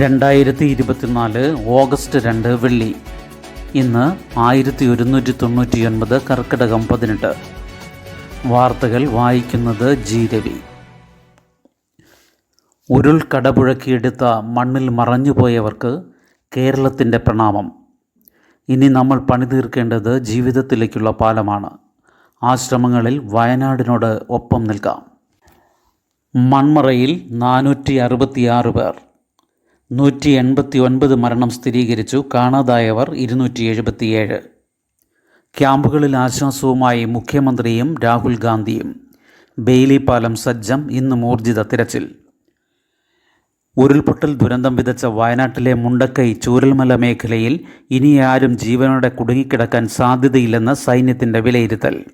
രണ്ടായിരത്തി ഇരുപത്തിനാല് ഓഗസ്റ്റ് രണ്ട് വെള്ളി. ഇന്ന് ആയിരത്തി ഒരുന്നൂറ്റി തൊണ്ണൂറ്റി ഒൻപത് കർക്കിടകം പതിനെട്ട്. വാർത്തകൾ വായിക്കുന്നത് ജീരവി ഉരുൾ കടപുഴക്കിയെടുത്ത മണ്ണിൽ മറഞ്ഞുപോയവർക്ക് കേരളത്തിന്റെ പ്രണാമം. ഇനി നമ്മൾ പണിതീർക്കേണ്ടത് ജീവിതത്തിലേക്കുള്ള പാലമാണ്. ആശ്രമങ്ങളിൽ ശ്രമങ്ങളിൽ വയനാടിനോട് ഒപ്പം നിൽക്കാം. മൺമറയിൽ നാനൂറ്റി അറുപത്തിയാറ് പേർ. നൂറ്റി എൺപത്തി ഒൻപത് മരണം സ്ഥിരീകരിച്ചു. കാണാതായവർ ഇരുന്നൂറ്റി എഴുപത്തിയേഴ് ക്യാമ്പുകളിൽ ആശ്വാസവുമായി മുഖ്യമന്ത്രിയും രാഹുൽ ഗാന്ധിയും. ബെയിലി പാലം സജ്ജം ഇന്ന് മൂർജിത തിരച്ചിൽ. ഉരുൾപൊട്ടൽ ദുരന്തം വിതച്ച വയനാട്ടിലെ മുണ്ടക്കൈ ചൂരൽമല മേഖലയിൽ ഇനി ആരും ജീവനോടെ കുടുങ്ങിക്കിടക്കാൻ സാധ്യതയില്ലെന്ന് സൈന്യത്തിന്റെ വിലയിരുത്തൽ.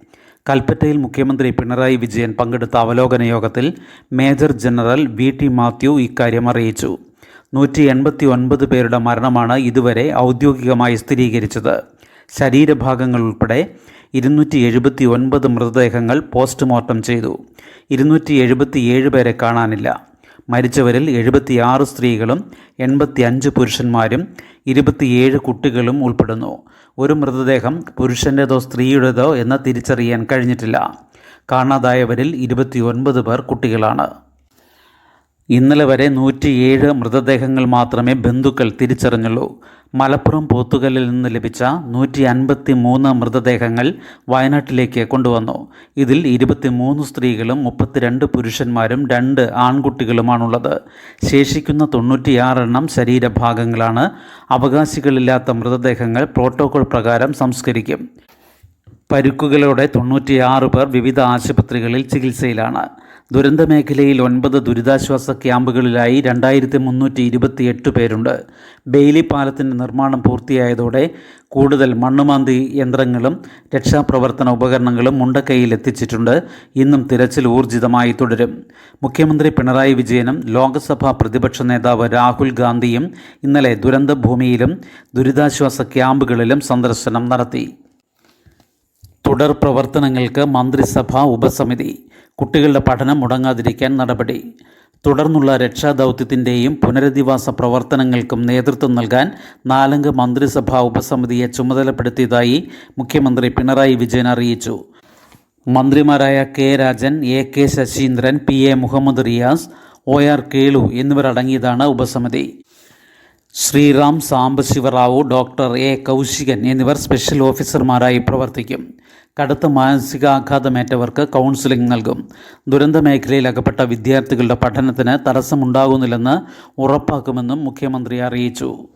കൽപ്പറ്റയിൽ മുഖ്യമന്ത്രി പിണറായി വിജയൻ പങ്കെടുത്ത അവലോകന യോഗത്തിൽ major general V T Mathew ഇക്കാര്യം അറിയിച്ചു. നൂറ്റി എൺപത്തി ഒൻപത് പേരുടെ മരണമാണ് ഇതുവരെ ഔദ്യോഗികമായി സ്ഥിരീകരിച്ചത്. ശരീരഭാഗങ്ങൾ ഉൾപ്പെടെ ഇരുന്നൂറ്റി എഴുപത്തി ഒൻപത് മൃതദേഹങ്ങൾ പോസ്റ്റ്മോർട്ടം ചെയ്തു. ഇരുന്നൂറ്റി എഴുപത്തിയേഴ് പേരെ കാണാനില്ല. മരിച്ചവരിൽ എഴുപത്തിയാറ് സ്ത്രീകളും എൺപത്തി അഞ്ച് പുരുഷന്മാരും ഇരുപത്തിയേഴ് കുട്ടികളും ഉൾപ്പെടുന്നു. ഒരു മൃതദേഹം പുരുഷന്റേതോ സ്ത്രീയുടേതോ എന്ന് തിരിച്ചറിയാൻ കഴിഞ്ഞിട്ടില്ല. കാണാതായവരിൽ ഇരുപത്തിയൊൻപത് പേർ കുട്ടികളാണ്. ഇന്നലെ വരെ നൂറ്റിയേഴ് മൃതദേഹങ്ങൾ മാത്രമേ ബന്ധുക്കൾ തിരിച്ചറിഞ്ഞുള്ളൂ. മലപ്പുറം പോത്തുകല്ലിൽ നിന്ന് ലഭിച്ച നൂറ്റി അൻപത്തി മൂന്ന് മൃതദേഹങ്ങൾ വയനാട്ടിലേക്ക് കൊണ്ടുവന്നു. ഇതിൽ ഇരുപത്തിമൂന്ന് സ്ത്രീകളും മുപ്പത്തിരണ്ട് പുരുഷന്മാരും രണ്ട് ആൺകുട്ടികളുമാണുള്ളത്. ശേഷിക്കുന്ന തൊണ്ണൂറ്റിയാറെണ്ണം ശരീരഭാഗങ്ങളാണ്. അവകാശികളില്ലാത്ത മൃതദേഹങ്ങൾ പ്രോട്ടോകോൾ പ്രകാരം സംസ്കരിക്കും. പരുക്കുകളോടെ തൊണ്ണൂറ്റിയാറ് പേർ വിവിധ ആശുപത്രികളിൽ ചികിത്സയിലാണ്. ദുരന്ത മേഖലയിൽ ഒൻപത് ദുരിതാശ്വാസ ക്യാമ്പുകളിലായി രണ്ടായിരത്തി മുന്നൂറ്റി ഇരുപത്തിയെട്ട് പേരുണ്ട്. ബെയിലി പാലത്തിന്റെ നിർമ്മാണം പൂർത്തിയായതോടെ കൂടുതൽ മണ്ണുമാന്തി യന്ത്രങ്ങളും രക്ഷാപ്രവർത്തന ഉപകരണങ്ങളും മുണ്ടക്കൈയിൽ എത്തിച്ചിട്ടുണ്ട്. ഇന്നും തിരച്ചിൽ ഊർജിതമായി തുടരും. മുഖ്യമന്ത്രി പിണറായി വിജയനും ലോക്സഭാ പ്രതിപക്ഷ നേതാവ് രാഹുൽ ഗാന്ധിയും ഇന്നലെ ദുരന്തഭൂമിയിലും ദുരിതാശ്വാസ ക്യാമ്പുകളിലും സന്ദർശനം നടത്തി. തുടർ പ്രവർത്തനങ്ങൾക്ക് മന്ത്രിസഭാ ഉപസമിതി കുട്ടികളുടെ പഠനം മുടങ്ങാതിരിക്കാൻ നടപടി. തുടർന്നുള്ള രക്ഷാദൗത്യത്തിന്റെയും പുനരധിവാസ പ്രവർത്തനങ്ങൾക്കും നേതൃത്വം നൽകാൻ നാലംഗ മന്ത്രിസഭാ ഉപസമിതിയെ ചുമതലപ്പെടുത്തിയതായി മുഖ്യമന്ത്രി പിണറായി വിജയൻ അറിയിച്ചു. മന്ത്രിമാരായ K Rajan A K Saseendran P A Muhammad Riyas O R Kelu എന്നിവരടങ്ങിയതാണ് ഉപസമിതി. ശ്രീറാം സാംബശിവറാവു ഡോക്ടർ എ കൗശികൻ എന്നിവർ സ്പെഷ്യൽ ഓഫീസർമാരായി പ്രവർത്തിക്കും. കടുത്ത മാനസികാഘാതമേറ്റവർക്ക് കൗൺസിലിംഗ് നൽകും. ദുരന്ത മേഖലയിൽ അകപ്പെട്ട വിദ്യാർത്ഥികളുടെ പഠനത്തിന് തടസ്സമുണ്ടാകുന്നില്ലെന്ന് ഉറപ്പാക്കുമെന്നും മുഖ്യമന്ത്രി അറിയിച്ചു.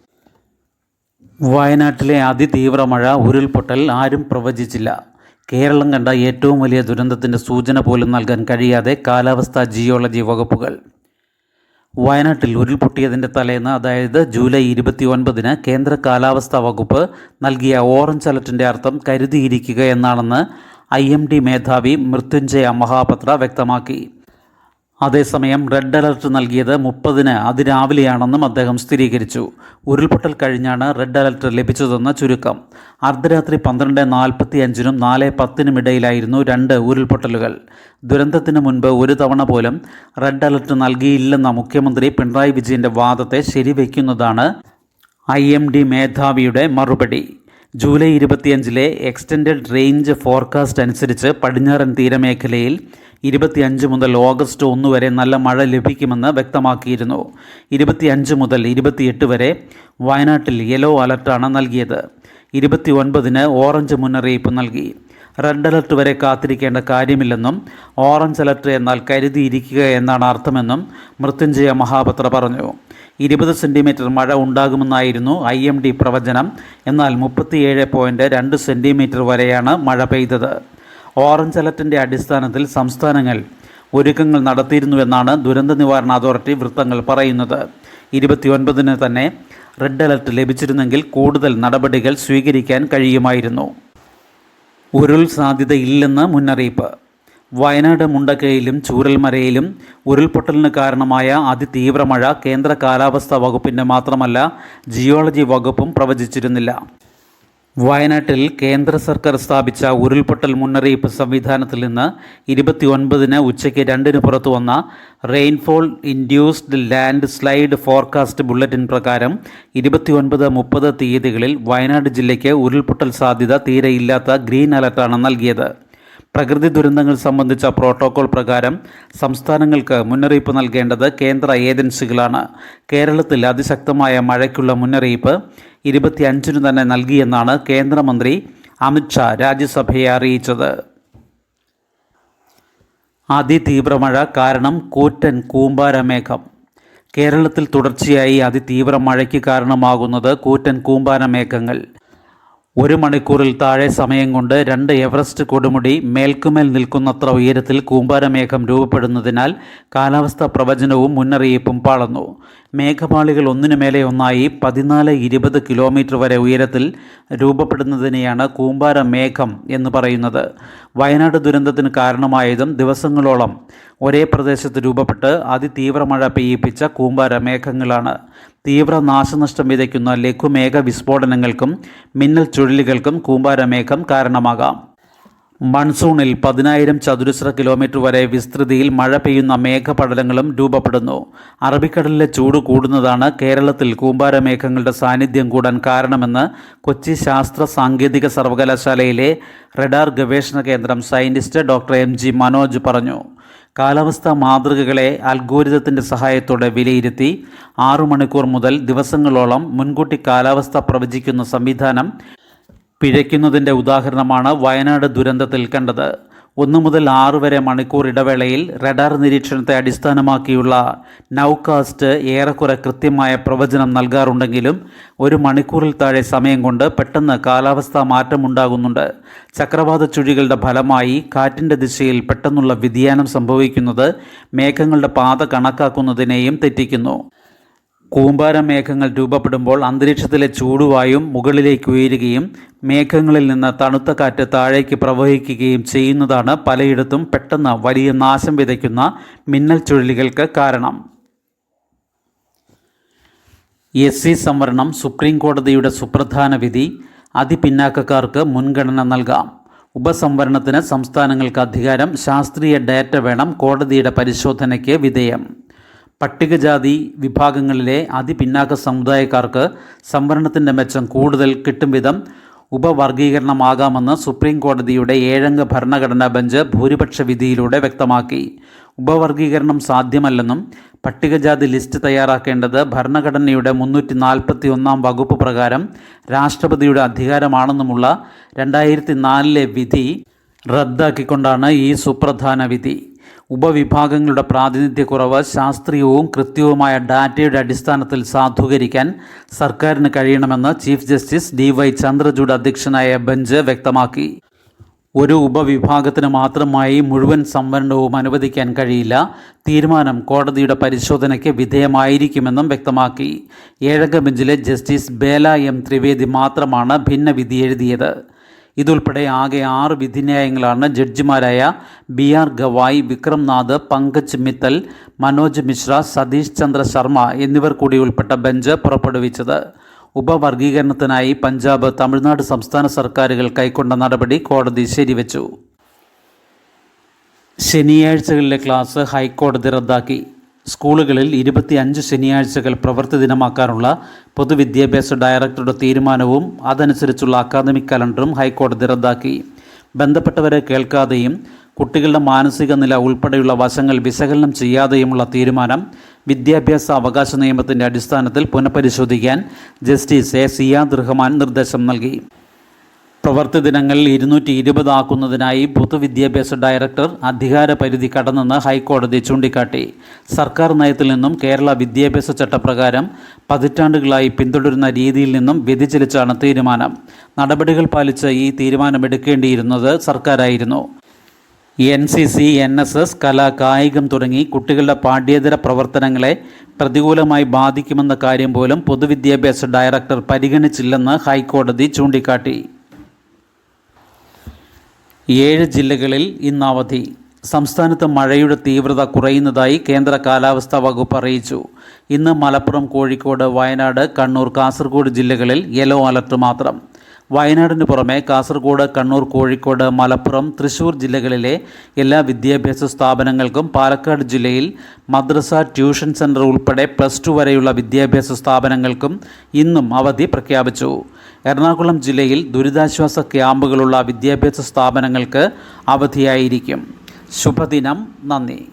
വയനാട്ടിലെ അതിതീവ്ര മഴ ഉരുൾപൊട്ടൽ ആരും പ്രവചിച്ചില്ല. കേരളം കണ്ട ഏറ്റവും വലിയ ദുരന്തത്തിന്റെ സൂചന പോലും നൽകാൻ കഴിയാതെ കാലാവസ്ഥാ ജിയോളജി വകുപ്പുകൾ വയനാട്ടിൽ ഉരുൾപൊട്ടിയതിന്റെ തലേന്ന് അതായത് ജൂലൈ ഇരുപത്തി ഒൻപതിന് കേന്ദ്ര കാലാവസ്ഥാ വകുപ്പ് നൽകിയ ഓറഞ്ച് അലർട്ടിന്റെ അർത്ഥം കരുതിയിരിക്കുക എന്നാണെന്ന് ഐ എം ഡി മേധാവി മൃത്യുഞ്ജയ മഹാപത്ര വ്യക്തമാക്കി. അതേസമയം റെഡ് അലർട്ട് നൽകിയത് മുപ്പതിന് അതിരാവിലെയാണെന്നും അദ്ദേഹം സ്ഥിരീകരിച്ചു. ഉരുൾപൊട്ടൽ കഴിഞ്ഞാണ് റെഡ് അലർട്ട് ലഭിച്ചതെന്ന് ചുരുക്കം. അർദ്ധരാത്രി പന്ത്രണ്ട് നാൽപ്പത്തി അഞ്ചിനും നാല് പത്തിനും ഇടയിലായിരുന്നു രണ്ട് ഉരുൾപൊട്ടലുകൾ. ദുരന്തത്തിന് മുൻപ് ഒരു തവണ പോലും റെഡ് അലർട്ട് നൽകിയില്ലെന്ന മുഖ്യമന്ത്രി പിണറായി വിജയന്റെ വാദത്തെ ശരിവയ്ക്കുന്നതാണ് ഐ എം ഡി മേധാവിയുടെ മറുപടി. ജൂലൈ ഇരുപത്തിയഞ്ചിലെ എക്സ്റ്റൻഡഡ് റേഞ്ച് ഫോർകാസ്റ്റ് അനുസരിച്ച് പടിഞ്ഞാറൻ തീരമേഖലയിൽ ഇരുപത്തിയഞ്ച് മുതൽ ഓഗസ്റ്റ് ഒന്ന് വരെ നല്ല മഴ ലഭിക്കുമെന്ന് വ്യക്തമാക്കിയിരുന്നു. ഇരുപത്തിയഞ്ച് മുതൽ ഇരുപത്തിയെട്ട് വരെ വയനാട്ടിൽ യെല്ലോ അലർട്ടാണ് നൽകിയത്. ഇരുപത്തി ഒൻപതിന് ഓറഞ്ച് മുന്നറിയിപ്പ് നൽകി. റെഡ് അലർട്ട് വരെ കാത്തിരിക്കേണ്ട കാര്യമില്ലെന്നും ഓറഞ്ച് അലർട്ട് എന്നാൽ കരുതിയിരിക്കുക എന്നാണ് അർത്ഥമെന്നും മൃത്യുഞ്ജയ മഹാപത്ര പറഞ്ഞു. ഇരുപത് സെന്റിമീറ്റർ മഴ ഉണ്ടാകുമെന്നായിരുന്നു ഐ എം ഡി പ്രവചനം. എന്നാൽ മുപ്പത്തിയേഴ് പോയിന്റ് രണ്ട് സെന്റിമീറ്റർ വരെയാണ് മഴ പെയ്തത്. ഓറഞ്ച് അലർട്ടിന്റെ അടിസ്ഥാനത്തിൽ സംസ്ഥാനങ്ങൾ ഒരുക്കങ്ങൾ നടത്തിയിരുന്നുവെന്നാണ് ദുരന്ത നിവാരണ അതോറിറ്റി വൃത്തങ്ങൾ പറയുന്നത്. ഇരുപത്തിയൊൻപതിന് തന്നെ റെഡ് അലർട്ട് ലഭിച്ചിരുന്നെങ്കിൽ കൂടുതൽ നടപടികൾ സ്വീകരിക്കാൻ കഴിയുമായിരുന്നു. ഉരുൾ സാധ്യതയില്ലെന്ന് മുന്നറിയിപ്പ്. വയനാട് മുണ്ടക്കയിലും ചൂരൽമരയിലും ഉരുൾപൊട്ടലിന് കാരണമായ അതിതീവ്ര മഴ കേന്ദ്ര കാലാവസ്ഥാ വകുപ്പിന്റെ മാത്രമല്ല ജിയോളജി വകുപ്പും പ്രവചിച്ചിരുന്നില്ല. വയനാട്ടിൽ കേന്ദ്ര സർക്കാർ സ്ഥാപിച്ച ഉരുൾപൊട്ടൽ മുന്നറിയിപ്പ് സംവിധാനത്തിൽ നിന്ന് ഇരുപത്തിയൊൻപതിന് ഉച്ചയ്ക്ക് രണ്ടിന് പുറത്തു വന്ന rainfall induced landslide forecast bulletin പ്രകാരം ഇരുപത്തിയൊൻപത് മുപ്പത് തീയതികളിൽ വയനാട് ജില്ലയ്ക്ക് ഉരുൾപൊട്ടൽ സാധ്യത തീരെയില്ലാത്ത ഗ്രീൻ അലർട്ടാണ് നൽകിയത്. പ്രകൃതി ദുരന്തങ്ങൾ സംബന്ധിച്ച പ്രോട്ടോകോൾ പ്രകാരം സംസ്ഥാനങ്ങൾക്ക് മുന്നറിയിപ്പ് നൽകേണ്ടത് കേന്ദ്ര ഏജൻസികളാണ്. കേരളത്തിൽ അതിശക്തമായ മഴയ്ക്കുള്ള മുന്നറിയിപ്പ് ഇരുപത്തിയഞ്ചിനു തന്നെ നൽകിയെന്നാണ് കേന്ദ്രമന്ത്രി അമിത്ഷാ രാജ്യസഭയെ അറിയിച്ചത്. അതിതീവ്രമഴ കാരണം കൂറ്റൻ കൂമ്പാരമേഘം. കേരളത്തിൽ തുടർച്ചയായി അതിതീവ്ര മഴയ്ക്ക് കാരണമാകുന്നത് കൂറ്റൻ കൂമ്പാരമേഘങ്ങൾ. ഒരു മണിക്കൂറിൽ താഴെ സമയം കൊണ്ട് രണ്ട് എവറസ്റ്റ് കൊടുമുടി മേൽക്കുമേൽ നിൽക്കുന്നത്ര ഉയരത്തിൽ കൂമ്പാരമേഘം രൂപപ്പെടുന്നതിനാൽ കാലാവസ്ഥാ പ്രവചനവും മുന്നറിയിപ്പും പാളന്നു. മേഘപാളികൾ ഒന്നിനു മേലെ ഒന്നായി പതിനാല് ഇരുപത് കിലോമീറ്റർ വരെ ഉയരത്തിൽ രൂപപ്പെടുന്നതിനെയാണ് കൂമ്പാരമേഘം എന്ന് പറയുന്നത്. വയനാട് ദുരന്തത്തിന് കാരണമായതും ദിവസങ്ങളോളം ഒരേ പ്രദേശത്ത് രൂപപ്പെട്ട് അതിതീവ്ര മഴ പെയ്യിപ്പിച്ച കൂമ്പാര മേഘങ്ങളാണ് തീവ്ര നാശനഷ്ടം വിതയ്ക്കുന്ന ലഘുമേഘ വിസ്ഫോടനങ്ങൾക്കും മിന്നൽ ചുഴലികൾക്കും കൂമ്പാരമേഘം കാരണമാകാം. മൺസൂണിൽ പതിനായിരം ചതുരശ്ര കിലോമീറ്റർ വരെ വിസ്തൃതിയിൽ മഴ പെയ്യുന്ന മേഘപടലങ്ങളും രൂപപ്പെടുന്നു. അറബിക്കടലിലെ ചൂട് കൂടുന്നതാണ് കേരളത്തിൽ കൂമ്പാരമേഘങ്ങളുടെ സാന്നിധ്യം കൂടാൻ കാരണമെന്ന് കൊച്ചി ശാസ്ത്ര സാങ്കേതിക സർവകലാശാലയിലെ റഡാർ ഗവേഷണ കേന്ദ്രം scientist doctor M G Manoj പറഞ്ഞു. കാലാവസ്ഥാ മാതൃകകളെ അൽഗോരിതത്തിന്റെ സഹായത്തോടെ വിലയിരുത്തി ആറു മണിക്കൂർ മുതൽ ദിവസങ്ങളോളം മുൻകൂട്ടി കാലാവസ്ഥ പ്രവചിക്കുന്ന സംവിധാനം പിഴയ്ക്കുന്നതിന്റെ ഉദാഹരണമാണ് വയനാട് ദുരന്തത്തിൽ കണ്ടത്. ഒന്ന് മുതൽ ആറ് വരെ മണിക്കൂർ ഇടവേളയിൽ റഡാർ നിരീക്ഷണത്തെ അടിസ്ഥാനമാക്കിയുള്ള നൗകാസ്റ്റ് ഏറെക്കുറെ കൃത്യമായ പ്രവചനം നൽകാറുണ്ടെങ്കിലും ഒരു മണിക്കൂറിൽ താഴെ സമയം കൊണ്ട് പെട്ടെന്ന് കാലാവസ്ഥാ മാറ്റമുണ്ടാകുന്നുണ്ട്. ചക്രവാത ചുഴികളുടെ ഫലമായി കാറ്റിന്റെ ദിശയിൽ പെട്ടെന്നുള്ള വ്യതിയാനം സംഭവിക്കുന്നത് മേഘങ്ങളുടെ പാത കണക്കാക്കുന്നതിനെയും തെറ്റിക്കുന്നു. കൂമ്പാര മേഘങ്ങൾ രൂപപ്പെടുമ്പോൾ അന്തരീക്ഷത്തിലെ ചൂടുവായും മുകളിലേക്ക് ഉയരുകയും മേഘങ്ങളിൽ നിന്ന് തണുത്ത കാറ്റ് താഴേക്ക് പ്രവഹിക്കുകയും ചെയ്യുന്നതാണ് പലയിടത്തും പെട്ടെന്ന് വലിയ നാശം വിതയ്ക്കുന്ന മിന്നൽ ചുഴലികൾക്ക് കാരണം. എസ് സി സംവരണം സുപ്രീം കോടതിയുടെ സുപ്രധാന വിധി അതിപിന്നാക്കക്കാർക്ക് മുൻഗണന നൽകാം. ഉപസംവരണത്തിന് സംസ്ഥാനങ്ങൾക്ക് അധികാരം ശാസ്ത്രീയ ഡാറ്റ വേണം കോടതിയുടെ പരിശോധനയ്ക്ക് വിധേയം. പട്ടികജാതി വിഭാഗങ്ങളിലെ അതിപിന്നാക്ക സമുദായക്കാർക്ക് സംവരണത്തിന്റെ മെച്ചം കൂടുതൽ കിട്ടും വിധം ഉപവർഗീകരണമാകാമെന്ന് സുപ്രീം കോടതിയുടെ ഏഴംഗ ഭരണഘടനാ ബെഞ്ച് ഭൂരിപക്ഷ വിധിയിലൂടെ വ്യക്തമാക്കി. ഉപവർഗീകരണം സാധ്യമല്ലെന്നും പട്ടികജാതി ലിസ്റ്റ് തയ്യാറാക്കേണ്ടത് ഭരണഘടനയുടെ മുന്നൂറ്റി നാൽപ്പത്തി ഒന്നാം വകുപ്പ് പ്രകാരം രാഷ്ട്രപതിയുടെ അധികാരമാണെന്നുമുള്ള രണ്ടായിരത്തി നാലിലെ വിധി റദ്ദാക്കിക്കൊണ്ടാണ് ഈ സുപ്രധാന വിധി. ഉപവിഭാഗങ്ങളുടെ പ്രാതിനിധ്യക്കുറവ് ശാസ്ത്രീയവും കൃത്യവുമായ ഡാറ്റയുടെ അടിസ്ഥാനത്തിൽ സാധൂകരിക്കാൻ സർക്കാരിന് കഴിയണമെന്ന് chief justice D Y Chandrachud അധ്യക്ഷനായ ബെഞ്ച് വ്യക്തമാക്കി. ഒരു ഉപവിഭാഗത്തിന് മാത്രമായി മുഴുവൻ സംവരണവും അനുവദിക്കാൻ കഴിയില്ല. തീരുമാനം കോടതിയുടെ പരിശോധനയ്ക്ക് വിധേയമായിരിക്കുമെന്നും വ്യക്തമാക്കി. ഏഴംഗ ബെഞ്ചിലെ ജസ്റ്റിസ് ബേല എം ത്രിവേദി മാത്രമാണ് ഭിന്നവിധി എഴുതിയത്. ഇതുൾപ്പെടെ ആകെ ആറ് വിധിന്യായങ്ങളാണ് ജഡ്ജിമാരായ ബി ആർ ഗവായ് വിക്രം നാഥ് പങ്കജ് മിത്തൽ മനോജ് മിശ്ര സതീഷ് ചന്ദ്ര ശർമ്മ എന്നിവർ കൂടി ഉൾപ്പെട്ട ബെഞ്ച് പുറപ്പെടുവിച്ചത്. ഉപവർഗീകരണത്തിനായി പഞ്ചാബ് തമിഴ്നാട് സംസ്ഥാന സർക്കാരുകൾ കൈക്കൊണ്ട നടപടി കോടതി ശരിവച്ചു. ശനിയാഴ്ചകളിലെ ക്ലാസ് ഹൈക്കോടതി റദ്ദാക്കി. സ്കൂളുകളിൽ ഇരുപത്തിയഞ്ച് ശനിയാഴ്ചകൾ പ്രവൃത്തി ദിനമാക്കാനുള്ള പൊതുവിദ്യാഭ്യാസ ഡയറക്ടറുടെ തീരുമാനവും അതനുസരിച്ചുള്ള അക്കാദമിക് കലണ്ടറും ഹൈക്കോടതി റദ്ദാക്കി. ബന്ധപ്പെട്ടവരെ കേൾക്കാതെയും കുട്ടികളുടെ മാനസിക നില ഉൾപ്പെടെയുള്ള വശങ്ങൾ വിശകലനം ചെയ്യാതെയുമുള്ള തീരുമാനം വിദ്യാഭ്യാസ അവകാശ നിയമത്തിന്റെ അടിസ്ഥാനത്തിൽ പുനഃപരിശോധിക്കാൻ ജസ്റ്റിസ് എ. സിയാദ് റഹ്മാൻ നിർദ്ദേശം നൽകി. പ്രവൃത്തി ദിനങ്ങളിൽ ഇരുന്നൂറ്റി ഇരുപതാക്കുന്നതിനായി പൊതുവിദ്യാഭ്യാസ ഡയറക്ടർ അധികാര പരിധി കടന്നെന്ന് ഹൈക്കോടതി ചൂണ്ടിക്കാട്ടി. സർക്കാർ നയത്തിൽ നിന്നും കേരള വിദ്യാഭ്യാസ ചട്ടപ്രകാരം പതിറ്റാണ്ടുകളായി പിന്തുടരുന്ന രീതിയിൽ നിന്നും വ്യതിചലിച്ചാണ് തീരുമാനം. നടപടികൾ പാലിച്ച് ഈ തീരുമാനമെടുക്കേണ്ടിയിരുന്നത് സർക്കാരായിരുന്നു. N C C N S S കല കായികം തുടങ്ങി കുട്ടികളുടെ പാഠ്യേതര പ്രവർത്തനങ്ങളെ പ്രതികൂലമായി ബാധിക്കുമെന്ന കാര്യം പോലും പൊതുവിദ്യാഭ്യാസ ഡയറക്ടർ പരിഗണിച്ചില്ലെന്ന് ഹൈക്കോടതി ചൂണ്ടിക്കാട്ടി. ഏഴ് ജില്ലകളിൽ ഇന്ന് അവധി സംസ്ഥാനത്ത് മഴയുടെ തീവ്രത കുറയുന്നതായി കേന്ദ്ര കാലാവസ്ഥാ വകുപ്പ് അറിയിച്ചു. ഇന്ന് മലപ്പുറം കോഴിക്കോട് വയനാട് കണ്ണൂർ കാസർഗോഡ് ജില്ലകളിൽ യെല്ലോ അലർട്ട് മാത്രം. വയനാടിന് പുറമെ കാസർഗോഡ് കണ്ണൂർ കോഴിക്കോട് മലപ്പുറം തൃശൂർ ജില്ലകളിലെ എല്ലാ വിദ്യാഭ്യാസ സ്ഥാപനങ്ങൾക്കും പാലക്കാട് ജില്ലയിൽ മദ്രസ ട്യൂഷൻ സെന്റർ ഉൾപ്പെടെ പ്ലസ് ടു വരെയുള്ള വിദ്യാഭ്യാസ സ്ഥാപനങ്ങൾക്കും ഇന്നും അവധി പ്രഖ്യാപിച്ചു. എറണാകുളം ജില്ലയിൽ ദുരിതാശ്വാസ ക്യാമ്പുകളുള്ള വിദ്യാഭ്യാസ സ്ഥാപനങ്ങൾക്ക് അവധിയായിരിക്കും. ശുഭദിനം. നന്ദി.